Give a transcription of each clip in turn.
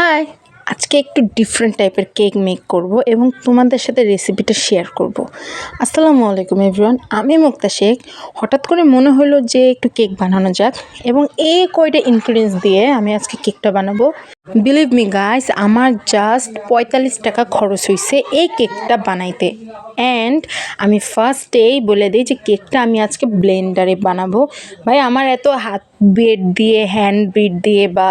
High. আজকে একটু different টাইপের কেক মেক করব এবং তোমাদের সাথে রেসিপিটা শেয়ার করব। আসসালামু আলাইকুম এভরিওয়ান আমি মুক্তা শেখ। হঠাৎ করে মনে হলো যে একটু কেক বানানো যাক এবং এই কয়টা ইনগ্রিডিয়েন্টস দিয়ে আমি আজকে কেকটা বানাবো। বিলিভ মি গাইস আমার জাস্ট পঁয়তাল্লিশ টাকা খরচ হয়েছে এই কেকটা বানাইতে। অ্যান্ড আমি ফার্স্টেই বলে দিই যে কেকটা আমি আজকে ব্লেন্ডারে বানাবো। ভাই, আমার এত হাত বেড দিয়ে হ্যান্ড বিট দিয়ে বা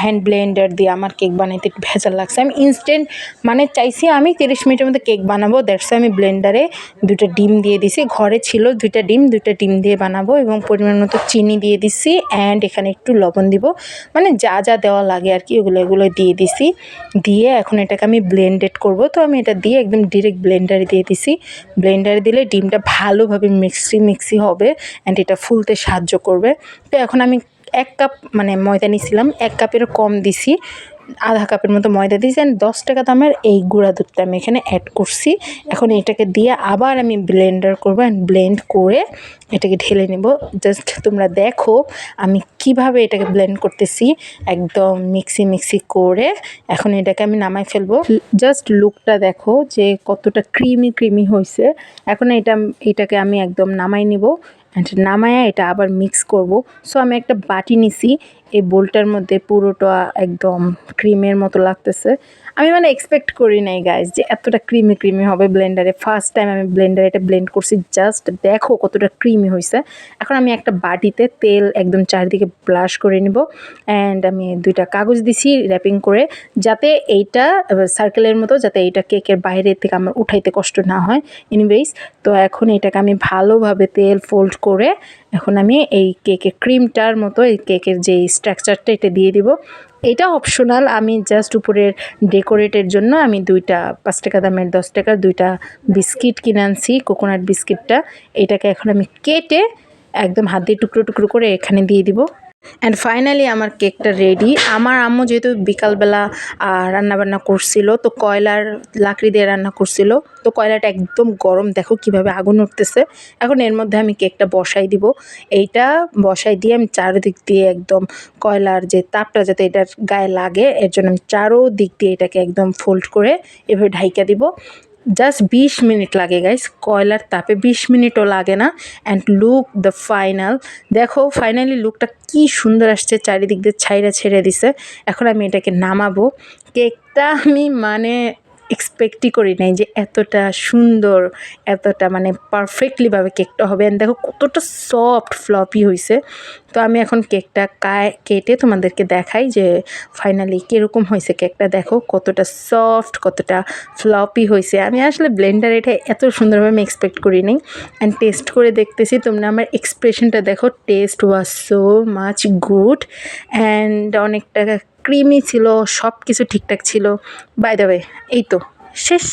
হ্যান্ড ব্লেন্ডার দিয়ে আমার কেক বানাইতে একটু ভেজাল লাগছে। আমি ইনস্ট্যান্ট মানে চাইছি আমি তিরিশ মিনিটের মধ্যে কেক বানাবো। দ্যাটস আমি ব্লেন্ডারে দুটো ডিম দিয়ে দিছি। ঘরে ছিল দুইটা ডিম দুইটা ডিম দিয়ে বানাবো এবং পরিমাণ মতো চিনি দিয়ে দিছি। অ্যান্ড এখানে একটু লবণ দিব। মানে যা যা দেওয়া লাগে আর কি। ওগুলো, এগুলো দিয়ে দিছি। দিয়ে এখন এটাকে আমি ব্লেন্ডেড করব। তো আমি এটা দিয়ে একদম ডিরেক্ট ব্লেন্ডারে দিয়ে দিছি। ব্লেন্ডারে দিলে ডিমটা ভালোভাবে মিক্সি মিক্সি হবে অ্যান্ড এটা ফুলতে সাহায্য করবে। তো এখন আমি এক কাপ মানে ময়দা নিয়েছিলাম এক কাপেরও কম দিছি। আধা কাপের মতো ময়দা দিয়েছি অ্যান্ড দশ টাকা দামের এই গুঁড়া দুধটা আমি এখানে অ্যাড করছি। এখন এটাকে দিয়ে আবার আমি ব্লেন্ডার করব অ্যান্ড ব্লেন্ড করে এটাকে ঢেলে নেব। জাস্ট তোমরা দেখো আমি কীভাবে এটাকে ব্লেন্ড করতেছি, একদম মিক্সি মিক্সি করে এখন এটাকে আমি নামাই ফেলব। জাস্ট লুকটা দেখো যে কতটা ক্রিমি ক্রিমি হয়েছে এখন এটা, এটাকে আমি একদম নামাই নিব অ্যান্ড নামায়া এটা আবার মিক্স করব। সো আমি একটা বাটি নিছি, এই বোলটার মধ্যে পুরোটা একদম ক্রিমের মতো লাগতেছে। আমি মানে এক্সপেক্ট করি নাই গাইজ যে এতটা ক্রিমি ক্রিমি হবে ব্লেন্ডারে ফার্স্ট টাইম আমি ব্লেন্ডারে এটা ব্লেন্ড করছি জাস্ট দেখো কতটা ক্রিমি হয়েছে এখন আমি একটা বাটিতে তেল একদম চারিদিকে ব্রাশ করে নিব অ্যান্ড আমি দুইটা কাগজ দিছি র্যাপিং করে যাতে এইটা সার্কেলের মতো যাতে এইটা কেকের বাইরে থেকে আমার উঠাইতে কষ্ট না হয়। এনিওয়েজ তো এখন এটাকে আমি ভালোভাবে তেল ফোল্ড করে এখন আমি এই কেকের ক্রিমটার মতো, এই কেকের যে স্ট্রাকচারটা এটা দিয়ে দিব। এটা অপশনাল আমি জাস্ট উপরের ডেকোরেটের জন্য আমি দুইটা পাঁচ টাকা দামের দশ টাকার দুইটা বিস্কিট কিনে আনছি কোকোনাট বিস্কিটটা। এটাকে এখন আমি কেটে একদম হাত দিয়ে টুকরো টুকরো করে এখানে দিয়ে দিব। অ্যান্ড ফাইনালি আমার কেকটা রেডি আমার আম্মু যেহেতু বিকালবেলা রান্নাবান্না করছিল, তো কয়লার লাকড়ি দিয়ে রান্না করছিল, তো কয়লাটা একদম গরম। দেখো কীভাবে আগুন উঠতেছে। এখন এর মধ্যে আমি কেকটা বসাই দিব। এইটা বসাই দিয়ে আমি চারিদিক দিয়ে একদম কয়লার যে তাপটা যাতে এটার গায়ে লাগে, এর জন্য আমি চারো দিক দিয়ে এটাকে একদম ফোল্ড করে এভাবে ঢাইকা দিব। জাস্ট বিশ মিনিট লাগে গাইস কয়লার তাপে বিশ মিনিটও লাগে না। অ্যান্ড লুক দ্য ফাইনাল দেখো ফাইনালি লুকটা কি সুন্দর আসছে, চারিদিক দিয়ে ছাইরা ছেড়ে দিছে। এখন আমি এটাকে নামাবো। কেকটা আমি মানে এক্সপেক্টই করি নাই যে এতটা সুন্দর, এতটা মানে পারফেক্টলিভাবে কেকটা হবে। অ্যান্ড দেখো কতটা সফট ফ্লপি হয়েছে তো আমি এখন কেকটা কায় কেটে তোমাদেরকে দেখাই যে ফাইনালি কীরকম হয়েছে কেকটা দেখো কতটা সফট কতটা ফ্লপি হয়েছে আমি আসলে ব্লেন্ডার এটা এত সুন্দরভাবে আমি এক্সপেক্ট করি নি অ্যান্ড টেস্ট করে দেখতেছি তোমরা আমার এক্সপ্রেশনটা দেখো taste was so much good and অনেকটা ক্রিমি ছিল সব কিছু ঠিকঠাক ছিল। বাই দ্য ওয়ে এই তো শেষ।